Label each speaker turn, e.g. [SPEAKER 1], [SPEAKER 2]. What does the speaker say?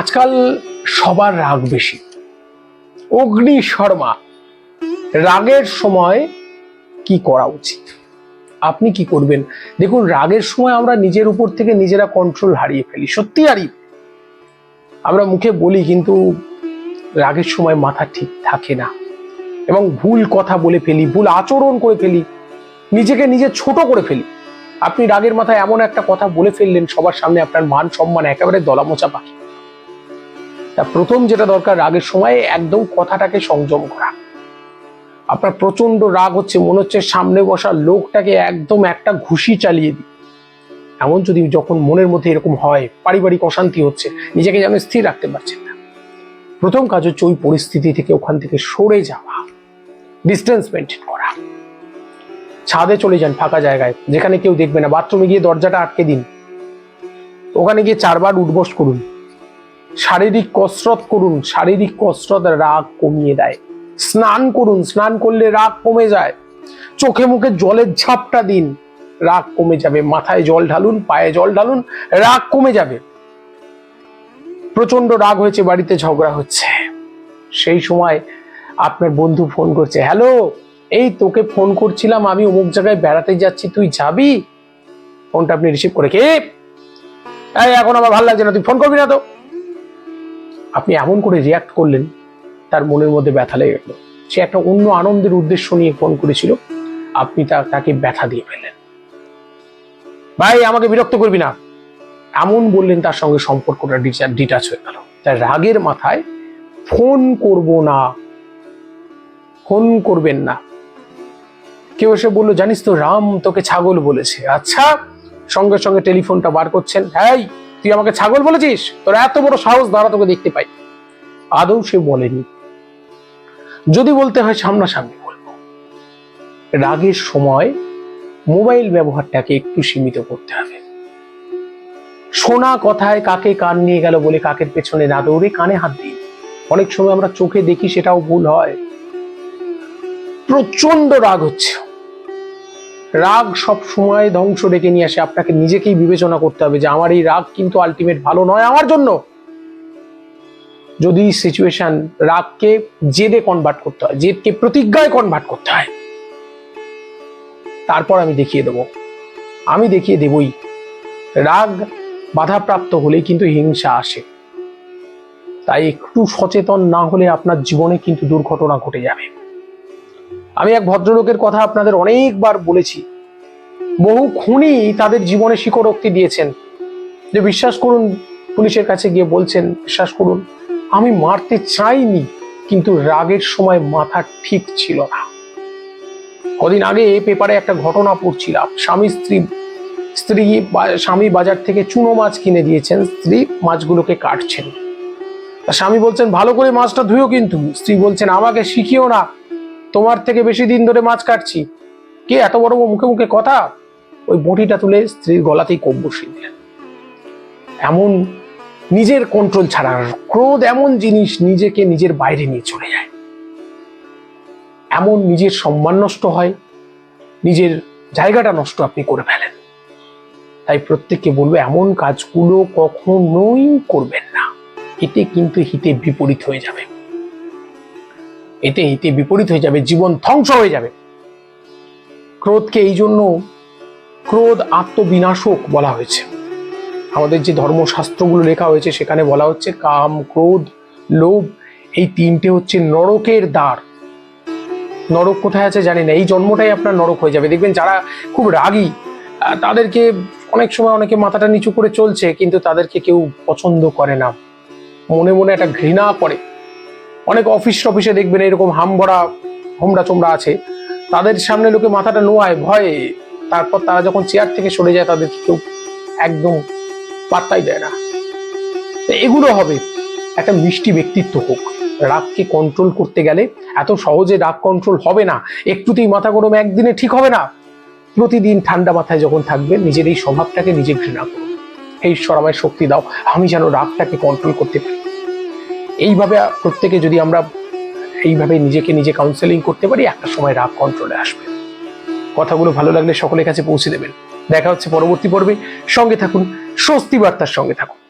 [SPEAKER 1] আজকাল সবার রাগ বেশি। অগ্নি শর্মা, রাগের সময় কি করা উচিত? আপনি কি করবেন? দেখুন, রাগের সময় আমরা নিজের উপর থেকে নিজেরা কন্ট্রোল হারিয়ে ফেলি। সত্যি হারিয়ে আমরা মুখে বলি, কিন্তু রাগের সময় মাথা ঠিক থাকে না। এবং ভুল কথা বলে ফেলি, ভুল আচরণ করে ফেলি, নিজেকে নিজে ছোট করে ফেলি। আপনি রাগের মাথায় এমন একটা কথা বলে ফেললেন, সবার সামনে আপনার মান সম্মান একেবারে দলামোচা পাখি। তা প্রথম যেটা দরকার, রাগের সময় একদম কথাটাকে সংযম করা। আপনার প্রচণ্ড রাগ হচ্ছে, মনে হচ্ছে সামনে বসা লোকটাকে একদম একটা ঘুষি চালিয়ে দিই। এমন যদি যখন মনের মধ্যে এরকম হয়, পারিবারিক অশান্তি হচ্ছে, নিজেকে যেন স্থির রাখতে পারছেন না। প্রথম কাজ হচ্ছে ওই পরিস্থিতি থেকে ওখান থেকে সরে যাওয়া ডিস্টেন্স মেনটেন করা। ছাদে চলে যান ফাঁকা জায়গায়, যেখানে কেউ দেখবে না। বাথরুমে গিয়ে দরজাটা আটকে দিন। ওখানে গিয়ে চারবার উঠবস করুন। শারীরিক কসরত করুন, শারীরিক কসরত রাগ কমিয়ে দেয়। স্নান করুন, স্নান করলে রাগ কমে যায়। চোখে মুখে জলের ঝাপটা দিন, রাগ কমে যাবে। মাথায় জল ঢালুন, পায়ে জল ঢালুন, রাগ কমে যাবে। প্রচণ্ড রাগ হয়েছে, বাড়িতে ঝগড়া হচ্ছে। সেই সময় আপনার বন্ধু ফোন করছে, হ্যালো, এই তোকে ফোন করছিলাম, আমি অমুক জায়গায় বেড়াতে যাচ্ছি, তুই যাবি? ফোনটা আপনি রিসিভ করে, কে? এখন আমার ভালো লাগছে না, তুই ফোন করবি না তো? আপনি এমন করে রিয়াক্ট করলেন, তার মনের মধ্যে ব্যথা লেগে গেল। সে একটা অন্য আনন্দের উদ্দেশ্য নিয়ে ফোন করেছিল, আপনি তাকে ব্যথা দিয়ে ফেললেন। ভাই, আমাকে বিরক্ত করবি না। এমন বললেন, তার সঙ্গে সম্পর্কটা ডিটাচ হয়ে গেল। তাই রাগের মাথায় ফোন করব না। ফোন করবেন না। কেউ এসে বলল, জানিস তো রাম তোকে ছাগল বলেছে। আচ্ছা সঙ্গে সঙ্গে টেলিফোনটা বার করছেন। হ্যাঁ তুই আমাকে ছাগল বলেছিস? তোর এত বড় সাহস দ্বারা তোকে দেখতে পাই। আদৌ সে বলেনি। যদি বলতে হয় সামনাসামনি বলব। রাগের সময় মোবাইল ব্যবহারটাকে একটু সীমিত করতে হবে। শোনা কথায় কাকে কান নিয়ে গেল বলে কাকের পেছনে না দৌড়ে কানে হাত দিই। অনেক সময় আমরা চোখে দেখি সেটাও ভুল হয়। প্রচণ্ড রাগ হচ্ছে। রাগ সব সময় ধ্বংস ডেকে নিয়ে আসে। আপনাকে নিজেকেই বিবেচনা করতে হবে যে আমার এই রাগ কিন্তু আলটিমেট ভালো নয় আমার জন্য। যদি সিচুয়েশন রাগকে জেদে কনভার্ট করতে হয়, জেদকে প্রতিজ্ঞায় কনভার্ট করতে হয়, তারপর আমি দেখিয়ে দেব। আমি দেখিয়ে দেবই, রাগ বাধাপ্রাপ্ত হলেই কিন্তু হিংসা আসে। তাই একটু সচেতন না হলে আপনার জীবনে কিন্তু দুর্ঘটনা ঘটে যাবে। আমি এক ভদ্রলোকের কথা আপনাদের অনেকবার বলেছি। বহু খুনি তাদের জীবনে স্বীকারোক্তি দিয়েছেন। যে বিশ্বাস করুন, পুলিশের কাছে গিয়ে বলছেন, বিশ্বাস করুন, আমি মারতে চাইনি, কিন্তু রাগের সময় মাথা ঠিক ছিল না। কদিন আগে পেপারে একটা ঘটনা পড়ছিলাম। স্বামী স্ত্রী স্ত্রী স্বামী বাজার থেকে চুনো মাছ কিনে দিয়েছেন, স্ত্রী মাছগুলোকে কাটছেন। স্বামী বলছেন, ভালো করে মাছটা ধুয়েও কিন্তু। স্ত্রী বলছেন, আমাকে শিখিও না। তোমার থেকে বেশি দিন ধরে মাছ কাটছি। কে এত বড় মুখে মুখে কথা? ওই বটিটা তুলে স্ত্রীর গলাতেই কোপ বসিয়ে দিলেন। এমন নিজের কন্ট্রোল ছাড়া ক্রোধ এমন জিনিস নিজেকে নিজের বাইরে নিয়ে চলে যায়। এমন নিজের সম্মান নষ্ট হয়, নিজের জায়গাটা নষ্ট আপনি করে ফেলেন। তাই প্রত্যেককে বলব, এমন কাজগুলো কখনোই করবেন না। এতে কিন্তু হিতে বিপরীত হয়ে যাবে। এতে এতে বিপরীত হয়ে যাবে, জীবন ধ্বংস হয়ে যাবে। ক্রোধকে এই জন্য ক্রোধ আত্মবিনাশক বলা হয়েছে। আমাদের যে ধর্মশাস্ত্রগুলো লেখা হয়েছে, সেখানে বলা হচ্ছে কাম, ক্রোধ, লোভ, এই তিনটে হচ্ছে নরকের দ্বার। নরক কোথায় আছে জানি না, এই জন্মটাই আপনার নরক হয়ে যাবে। দেখবেন যারা খুব রাগী তাদেরকে অনেক সময় অনেকে মাথাটা নিচু করে চলছে, কিন্তু তাদেরকে কেউ পছন্দ করে না। মনে মনে একটা ঘৃণা করে। অনেক অফিস টফিসে দেখবেন এরকম হামভরা হোমরা চোমরা আছে। তাদের সামনে লোকে মাথাটা নোয়ায়, ভয়ে। তারপর তারা যখন চেয়ার থেকে সরে যায়, তাদেরকে কেউ একদম পাত্তাই দেয় না। এগুলো হবে। একটা মিষ্টি ব্যক্তিত্ব হোক। রাগকে কন্ট্রোল করতে গেলে এত সহজে রাগ কন্ট্রোল হবে না। একটুতেই মাথা গরম একদিনে ঠিক হবে না। প্রতিদিন ঠান্ডা মাথায় যখন থাকবে নিজের এই স্বভাবটাকে নিজে ঘৃণা করুন। হে ঈশ্বর, আমায় শক্তি দাও। আমি যেন রাগটাকে কন্ট্রোল করতে পারি। এইভাবে প্রত্যেকে যদি আমরা এইভাবে নিজেকে নিজে কাউন্সেলিং করতে পারি, একটা সময় রাগ কন্ট্রোলে আসবে। কথাগুলো ভালো লাগলে সকলের কাছে পৌঁছে দেবেন। দেখা হচ্ছে পরবর্তী পর্বে। সঙ্গে থাকুন, স্বস্তি বার্তার সঙ্গে থাকুন।